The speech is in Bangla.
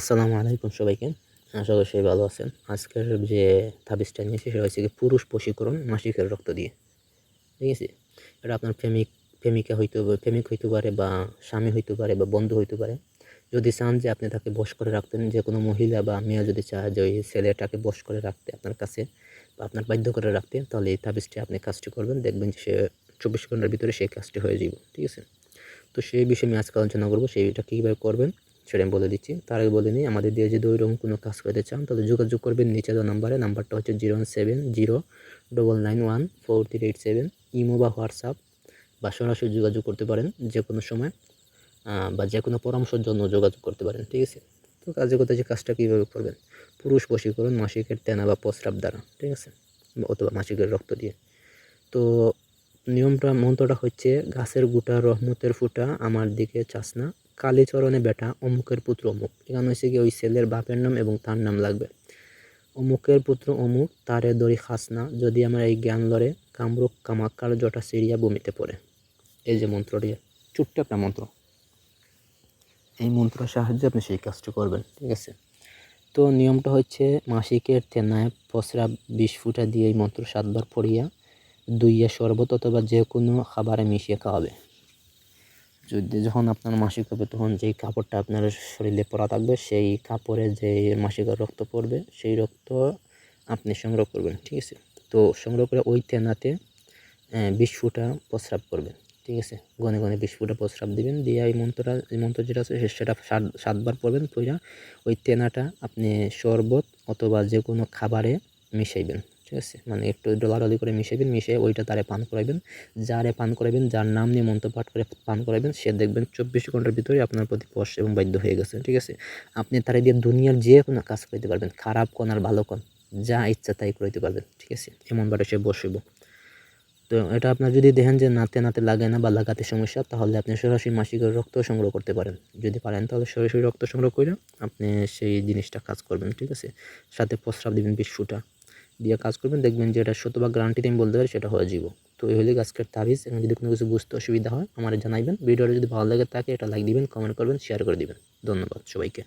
আসসালামু আলাইকুম সবাইকে। আশা করি সবাই ভালো আছেন। আজকের যে তাবিজটা নিয়েছি সেটা হচ্ছে কি পুরুষ বশীকরণ মাসিকের রক্ত দিয়ে। ঠিক আছে? এটা আপনার প্রেমিক, প্রেমিকা হইতে পারে প্রেমিক হইতে পারে বা স্বামী হইতে পারে বা বন্ধু হইতে পারে। যদি চান যে আপনি তাকে বশ করে রাখতেন, যে কোনো মহিলা বা মেয়ে যদি চায় যে ওই ছেলেটাকে বশ করে রাখতে আপনার কাছে বা আপনার বাধ্য করে রাখতে, তাহলে এই তাবিজটি আপনি কাজটি করবেন। দেখবেন যে সে চব্বিশ ঘণ্টার ভিতরে সেই কাজটি হয়ে যাব ঠিক আছে? তো সেই বিষয়ে আমি আজকে আলোচনা করব। সেইটা কীভাবে করবেন? সেটা আমি বলে দিচ্ছি। তার আগে বলে নিই, আমাদের দিয়ে যদি ওইরকম কোনো কাজ করতে চান, তাহলে যোগাযোগ করবেন নিচে দেওয়া নাম্বারে। নাম্বারটা হচ্ছে zero seven zero double nine one four three eight seven. Imo বা হোয়াটসঅ্যাপ বা সরাসরি যোগাযোগ করতে পারেন যে কোনো সময় বা যে কোনো পরামর্শের জন্য যোগাযোগ করতে পারেন, ঠিক আছে? তো কাজে কথা যে কাজটা কীভাবে করবেন? পুরুষ বশীকরণ মাসিকের তেনা বা প্রস্রাব দ্বারা, ঠিক আছে? অথবা মাসিকের রক্ত দিয়ে। তো নিয়মটা, মন্ত্রটা হচ্ছে, গাছের গুটা রহমতের ফুটা আমার দিকে চাসনা কালীচরণে বেটা, অমুকের পুত্র অমুক। এখানে হয়েছে কি ওই ছেলের বাপের নাম এবং তার নাম লাগবে। অমুকের পুত্র অমুক, তারে দড়ি খাসনা যদি আমার এই জ্ঞান লড়ে, কামরূপ কামাক্কার জটা সিরিয়া বমিতে পড়ে। এই যে মন্ত্রটি, ছোট্ট একটা মন্ত্র। এই মন্ত্রের সাহায্যে আপনি সেই কাজটি করবেন, ঠিক আছে? তো নিয়মটা হচ্ছে, মাসিকের তেনায় পসরা বিশ ফুটা দিয়ে এই মন্ত্র সাতবার পড়িয়া, দুইয়া শরবত অথবা যে কোনো খাবারে মিশিয়ে খাওয়াবে। যদি যখন আপনার মাসিক হবে, তখন যেই কাপড়টা আপনার শরীরে পরা থাকবে, সেই কাপড়ে যে মাসিকের রক্ত পড়বে, সেই রক্ত আপনি সংগ্রহ করবেন, ঠিক আছে? তো সংগ্রহ করে ওই তেনাতে বিশ ফুটা প্রস্রাব করবেন, ঠিক আছে? গনে গনে বিশ ফুটা প্রস্রাব দিবেন, দিয়ে এই মন্ত্রটা, এই মন্ত্র যেটা আছে সেটা সাত, সাতবার পড়বেন পইরা ওই তেনাটা আপনি শরবত অথবা যে কোনো খাবারে মিশাইবেন ঠিক আছে? মানে একটু ডলাডলি করে মিশাইবেন মিশিয়ে ওইটা তারে পান করাইবেন। যারে পান করাবেন যার নাম নিয়ে মন্ত্র পাঠ করে পান করাবেন সে দেখবেন চব্বিশ ঘণ্টার ভিতরে আপনার প্রতি বশ এবং বাধ্য হয়ে গেছে, ঠিক আছে? আপনি তারে দিয়ে দুনিয়ার যে কোনো কাজ করতে পারবেন, খারাপ কোন আর ভালো কোন যা ইচ্ছা তাই করতে পারবেন, ঠিক আছে? এমন এমনভাবে সে বসিব। তো এটা আপনার যদি দেখেন যে নাতে নাতে লাগে না বা লাগাতে সমস্যা, তাহলে আপনি সরাসরি মাসিকের রক্ত সংগ্রহ করতে পারেন। যদি পারেন, তাহলে সরাসরি রক্ত সংগ্রহ করে আপনি সেই জিনিসটা কাজ করবেন, ঠিক আছে? সাথে প্রস্রাব দিবেন বিশ দিয়ে কাজ করবেন, দেখবেন যে এটা শতভাগ গ্যারান্টিতে আমি বলতে পারি সেটা হয়ে যাব তো এই হলে আজকের তাবিজ। এবং যদি কোনো কিছু বুঝতে অসুবিধা হয়, আমার জানাইবেন। ভিডিওটা যদি ভালো লাগে থাকে এটা লাইক দিবেন কমেন্ট করবেন শেয়ার করে দিবেন। ধন্যবাদ সবাইকে।